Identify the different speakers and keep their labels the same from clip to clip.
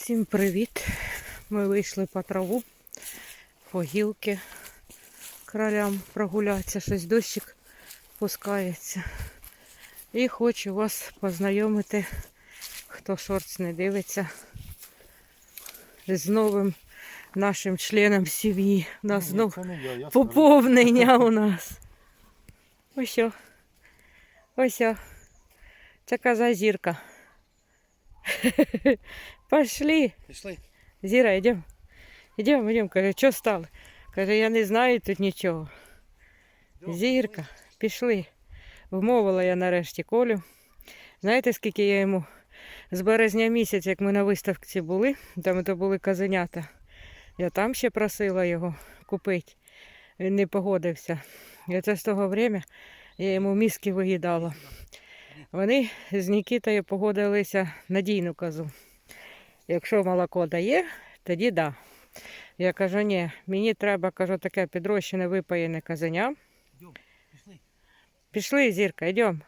Speaker 1: Всім привіт! Ми вийшли по траву, по гілки кролям прогулятися, щось дощик пускається. І хочу вас познайомити, хто шортс не дивиться, з новим нашим членом сім'ї. У нас
Speaker 2: Ні,
Speaker 1: знов поповнення у нас. Ось. Ось. Це коза зірка. Пошли.
Speaker 2: Пішли.
Speaker 1: Зіра, йдемо. Йдемо, йдемо. Каже, що стало? Каже, я не знаю тут нічого. Зірка, пішли. Вмовила я нарешті Колю. Знаєте, скільки я йому з березня місяця, як ми на виставці були, там то були казенята. Я там ще просила його купити. Він не погодився. І це з того времени я йому мізки виїдала. Вони з Нікітою погодилися надійну козу. Якщо молоко дає, тоді да. Я кажу, ні, мені треба, кажу, таке підрощене випаєне казеня.
Speaker 2: Йдем, пішли.
Speaker 1: Пішли, зірка, йдемо.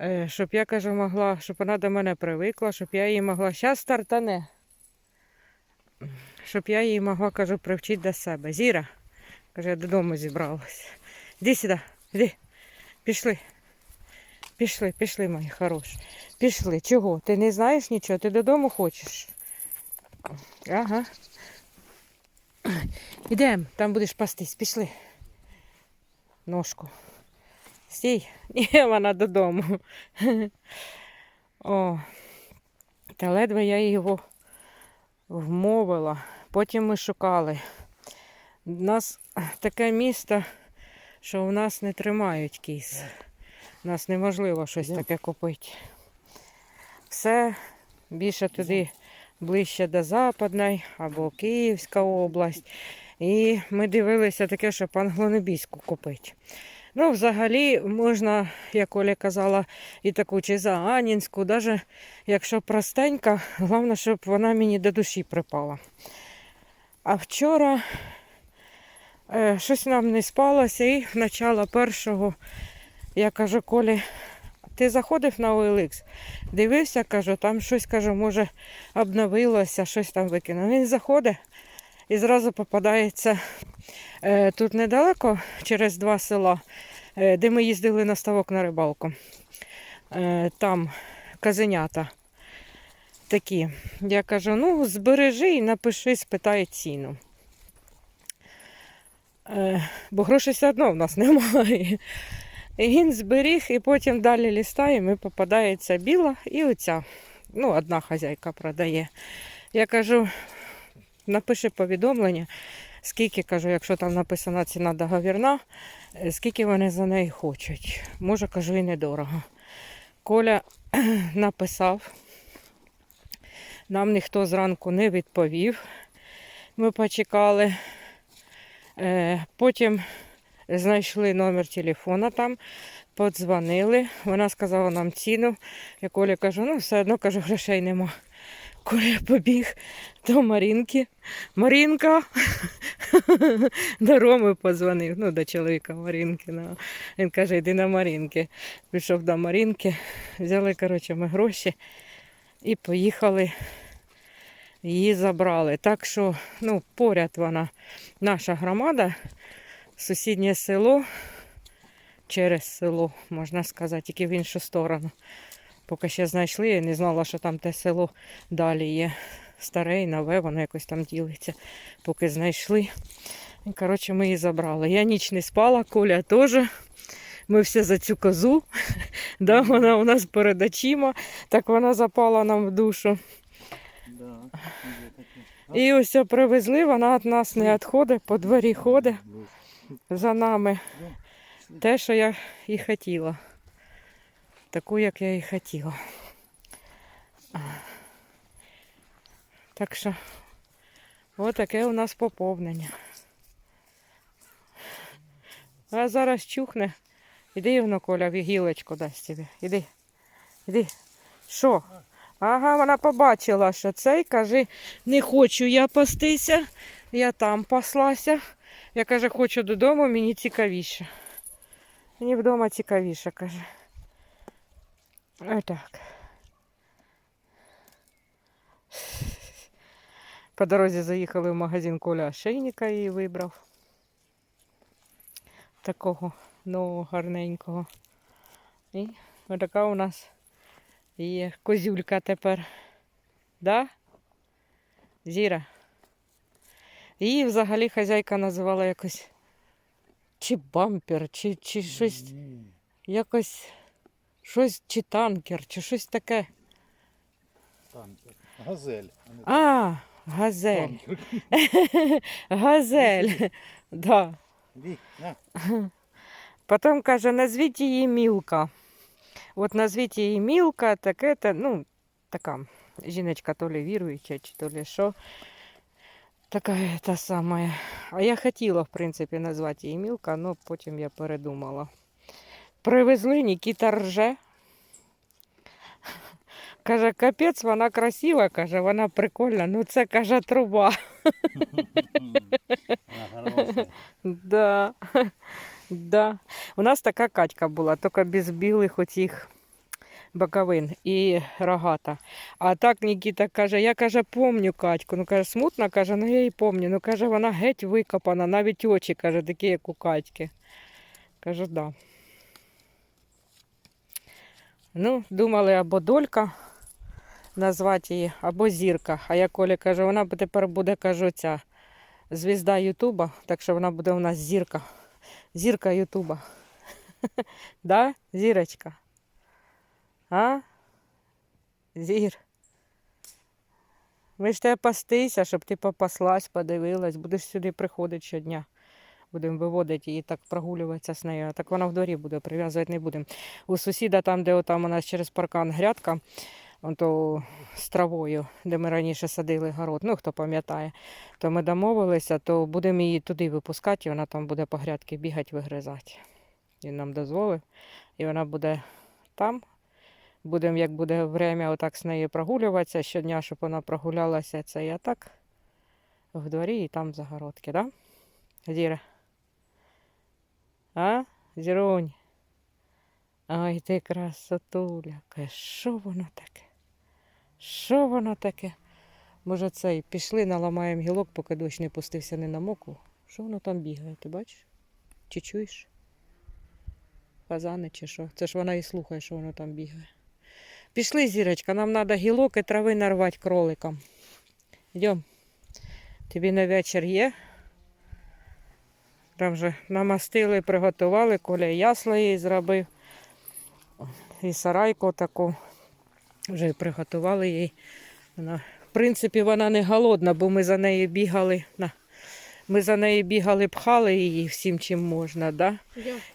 Speaker 1: Е, щоб я кажу, могла, щоб вона до мене привикла, щоб я її могла. Щас стартане. Щоб я її могла, кажу, привчити до себе. Зіра, каже, я додому зібралась. Іди сюди, іди. Пішли. Пішли, пішли, мої хороші. Пішли. Чого? Ти не знаєш нічого? Ти додому хочеш? Ага. Ідемо, там будеш пастись, пішли. Ножку. Стій, ні, вона додому. О, та ледве я його вмовила. Потім ми шукали. У нас таке місто, що в нас не тримають кіз. У нас неможливо щось таке купити. Все більше туди ближче до Западної або Київська область. І ми дивилися таке, щоб англонебійську купити. Ну, взагалі, можна, як Оля казала, і таку чи Анінську, навіть якщо простенька, головне, щоб вона мені до душі припала. А вчора щось нам не спалося, і начало першого я кажу, Колі, ти заходив на OLX? Дивився, кажу, там щось кажу, може, обновилося, щось там викинув. Він заходить і зразу попадається е, тут недалеко, через два села, е, де ми їздили на ставок на рибалку. Е, там казенята такі. Я кажу, ну, збережи і напиши, спитай ціну. Е, бо грошей все одно в нас немає. І він зберіг, і потім далі лістаємо, і попадається біла і оця. Ну, одна хазяйка продає. Я кажу, напиши повідомлення, скільки кажу, якщо там написана ціна договірна, е, скільки вони за неї хочуть. Може, кажу, і недорого. Коля написав. Нам ніхто зранку не відповів. Ми почекали. Е, Потім знайшли номер телефона там, подзвонили. Вона сказала нам ціну. Я Колі кажу, ну все одно кажу, грошей нема. Коля побіг до Марінки. Марінка до Роми подзвонив, ну, до чоловіка Марінки. Ну. Він каже, йди на Марінки. Пішов до Марінки, взяли коротше, ми гроші і поїхали. Її забрали. Так що ну, поряд вона, наша громада, сусіднє село, через село, можна сказати, тільки в іншу сторону. Поки ще знайшли, я не знала, що там те село далі є. Старе і нове, воно якось там ділиться, поки знайшли. Коротше, ми її забрали. Я ніч не спала, Коля теж. Ми все за цю козу. да, вона у нас перед очима, так вона запала нам в душу.
Speaker 2: Таке.
Speaker 1: І ось привезли, вона від нас не відходить, по дворі ходить за нами. Те, що я і хотіла. Таку, як я і хотіла. Так що, отаке у нас поповнення. А зараз чухне. Іди Коля, в гілочку дасть тобі. Іди. Іди. Що? Ага, вона побачила, що цей каже, не хочу я пастися, я там паслася. Я каже, хочу додому, мені цікавіше. Мені вдома цікавіше, каже. Отак. По дорозі заїхали в магазин Коля Шейника і вибрав. Такого нового гарненького. І отака у нас є козюлька тепер. Да? Зіра. Її взагалі хазяйка називала якось чи бампер, чи, чи щось якось щось, чи танкер, чи щось таке.
Speaker 2: Танкер. Газель. А,
Speaker 1: газель. Газель. Да. Потім каже, назвіть її Мілка. От назвіть її Мілка, так это, ну, така жіночка то ли віруюча, чи то ли що. Така та сама. А я хотіла, в принципі, назвати її Мілка, але потім я передумала. Привезли, Нікіта рже. Каже, капець, вона красива, каже, вона прикольна. Ну це каже труба.
Speaker 2: На, хороша.
Speaker 1: Да. Да. У нас така катька була, тільки без білих оцих боковин і рогата. А так Нікіта каже, я каже, помню Катьку. Ну каже, смутно, каже, ну я її помню. Ну каже, вона геть викопана, навіть очі, каже, такі, як у Катьки. Кажу, да. Ну, думали або долька назвати її, або зірка. А я Колі кажу, вона тепер буде, кажу, ця звізда Ютуба, так що вона буде у нас зірка. Зірка Ютуба. Да, зірочка? А? Зір. Ми ж тебе пастися, щоб ти попаслась, подивилась, будеш сюди приходити щодня. Будемо виводити її так прогулюватися з нею. Так вона в дворі буде, прив'язувати не будемо. У сусіда, там, де там у нас через паркан грядка, то з травою, де ми раніше садили город, ну хто пам'ятає, то ми домовилися, то будемо її туди випускати, і вона там буде по грядки бігати, вигризати. Він нам дозволив, і вона буде там. Будемо, як буде время, отак з нею прогулюватися щодня, щоб вона прогулялася. Це я так в дворі і там загородки, да? Зіра? А? Зірунь? Ай, ти красотуля. Що воно таке? Що воно таке? Може, цей пішли, наламаємо гілок, поки дощ не пустився, не намокло. Що воно там бігає, ти бачиш? Чи чуєш? Фазани чи що? Це ж вона і слухає, що воно там бігає. Пішли, зірочка, нам треба гілок і трави нарвати кроликам. Йдем. Тобі на вечір є? Там вже намастили, приготували, Коля і ясла їй зробив. І сарайку таку. Вже приготували їй. Вона, в принципі, вона не голодна, бо ми за нею бігали. На. Ми за нею бігали, пхали її всім, чим можна. Да?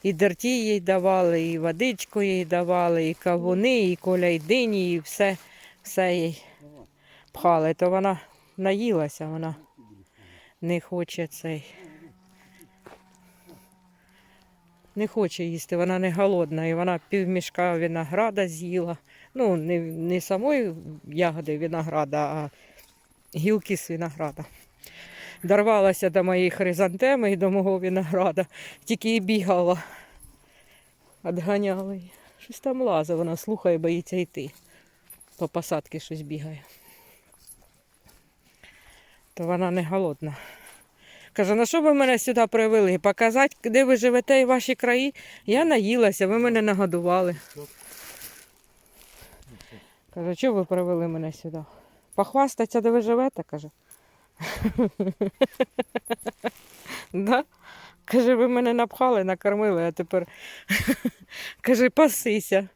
Speaker 1: І дерті їй давали, і водичку їй давали, і кавуни, і коля, і дині, і все, все їй пхали. То вона наїлася, вона не хоче цей. Не хоче їсти, вона не голодна, і вона півмішка винограда з'їла. Ну, не, не самої ягоди винограда, а гілки з винограда. Дорвалася до моєї хризантеми і до мого винограда, тільки і бігала. Отганяла її. Щось там лазить, вона слухає, боїться йти. По посадці щось бігає. То вона не голодна. Каже, на що ви мене сюди привели? Показати, де ви живете і ваші краї? Я наїлася, ви мене нагодували. Каже, чого ви привели мене сюди? Похвастатися, де ви живете, каже. да? Каже, ви мене напхали, накормили, а тепер каже, пасися.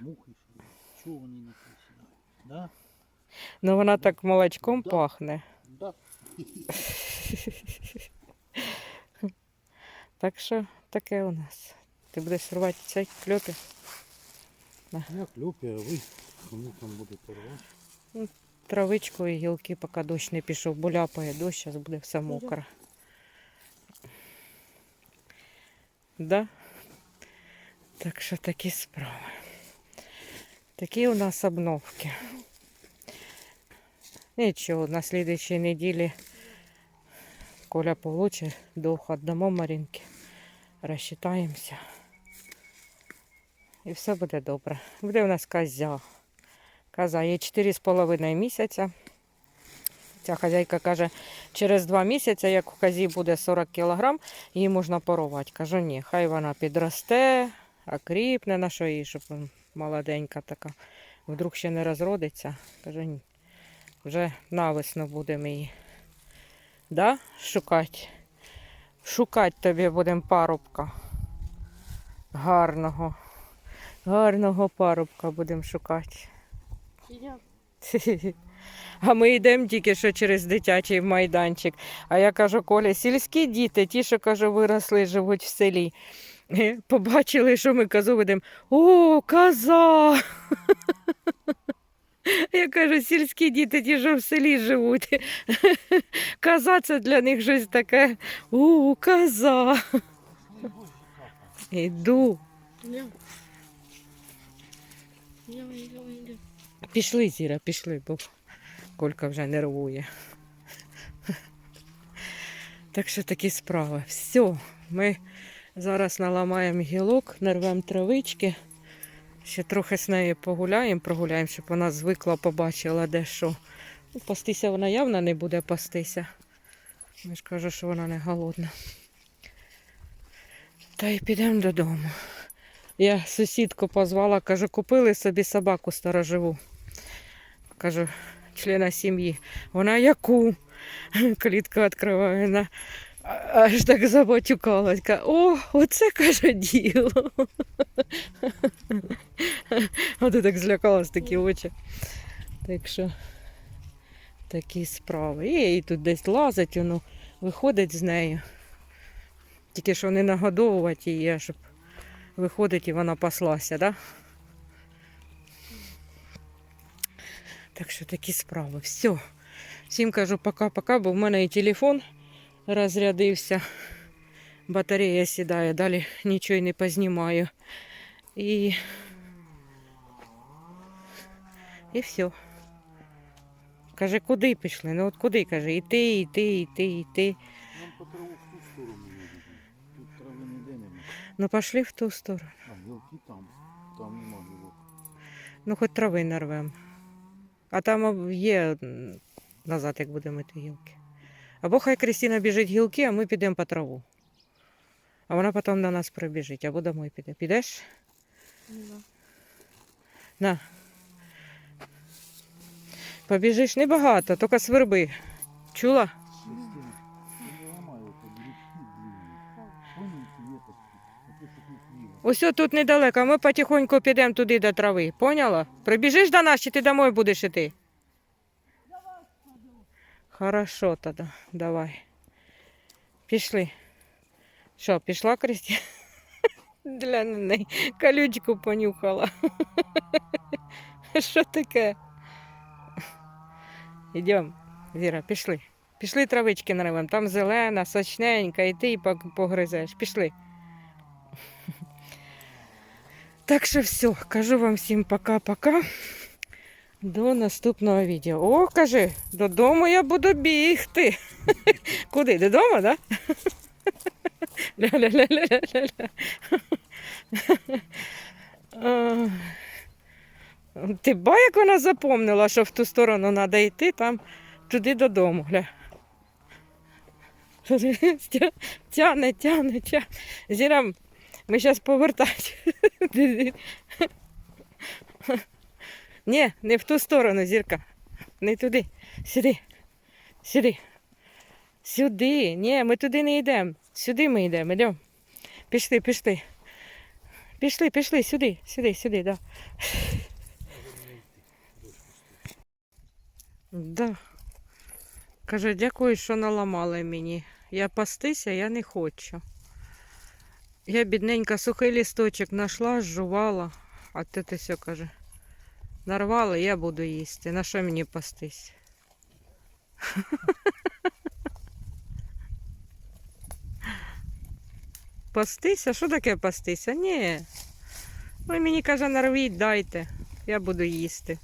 Speaker 2: Мухи. Чого вони не присідають? Да?
Speaker 1: Ну вона так молочком пахне.
Speaker 2: Да.
Speaker 1: Так що таке у нас. Ти будеш рвати цей кльопі?
Speaker 2: Я клюпі, а ви кому там будете рвати?
Speaker 1: Травичку і гілки, поки дощ не пішов, бо ляпає дощ, зараз буде все мокре. Да? Так що такі справи. Такі у нас обновки. Нічого, на слідчій неділі Коля получить доход, дамо Марінки, розчитаємося. І все буде добре. Буде у нас козя. Коза, їй 4,5 місяця. Ця хазяйка каже, через два місяці, як у казі буде 40 кілограм, її можна порувати. Кажу, ні, хай вона підросте, окріпне на що їй, щоб молоденька така. Вдруг ще не розродиться. Кажу, ні. Вже навесно будемо її. Да? Шукати. Шукати тобі будемо парубка. Гарного. Гарного парубка будемо шукати. А ми йдемо тільки що через дитячий майданчик. А я кажу, Коля, сільські діти, ті, що кажу, виросли, живуть в селі. Побачили, що ми козу ведемо. О, коза! Я кажу, сільські діти, ті, що в селі живуть. Коза це для них щось таке. О, коза. Іду. Пішли, Зіра, пішли, бо Колька вже нервує. Так що такі справи. Все, ми зараз наламаємо гілок, нарвемо травички. Ще трохи з нею погуляємо, прогуляємо, щоб вона звикла, побачила де що. Ну, Пастися вона явно не буде пастися. Я ж кажу, що вона не голодна. Та й підемо додому. Я сусідку позвала, кажу, купили собі собаку стороживу. Кажу, члена сім'ї. Вона яку? Клітку відкриває. Вона аж так забатюкалась. О, оце каже діло. А ти так злякалась такі очі. Так що такі справи. І їй тут десь лазить, воно виходить з нею. Тільки що не нагодовувати її, а щоб виходить і вона паслася, да? Так що такі справи. Все. Всім кажу пока-пока, бо в мене і телефон розрядився. Батарея сідає, далі нічого не познімаю. І, і все. Каже, куди пішли? Ну от куди, каже, іти, іти, іти, іти.
Speaker 2: Нам по траву в ту сторону їдемо. Тут трави ніде нема.
Speaker 1: Ну пішли в ту сторону.
Speaker 2: А гілки там. Там нема гілок.
Speaker 1: Ну, хоч трави нарвем. А там є назад, як будемо йти гілки. Або хай Крістіна біжить гілки, а ми підемо по траву. А вона потім до нас прибіжить, або домой піде. Підеш? На. Побіжиш небагато, тільки сверби. Чула? Ось тут недалеко, ми потихоньку підемо туди до трави. Поняла? Прибіжиш до нас, чи ти домой будеш іти? Хорошо тоді, давай. Пішли. Що, пішла Кристі? Для неї колючку понюхала. Що таке? Йдемо, Віра, пішли. Пішли травички нарвем. Там зелена, сочненька, і ти погризеш. Пішли. Так що все, кажу вам всім пока-пока. До наступного відео. О, кажи, додому я буду бігти. Куди? Додому, так? Ля-ля-ля-ля-ля-ля. Ти ба, як вона запомнила, що в ту сторону треба йти, там туди додому. Гля. Тяне, тяне, тяне. Зіра, ми зараз повертати. Ні, не в ту сторону, зірка. Не туди. Сюди. Сюди. Сюди. Ні, ми туди не йдемо. Сюди ми йдемо. Йдемо. Пішли, пішли. Пішли, пішли, сюди, сюди, сюди, да. Да. Каже, дякую, що наламали мені. Я пастися, я не хочу. Я бідненька сухий лісточок знайшла, жувала, а ти ти все каже. Нарвала, я буду їсти. На що мені пастись? Пастися? Що таке пастися? Ні. Ви мені каже, нарвіть, дайте. Я буду їсти.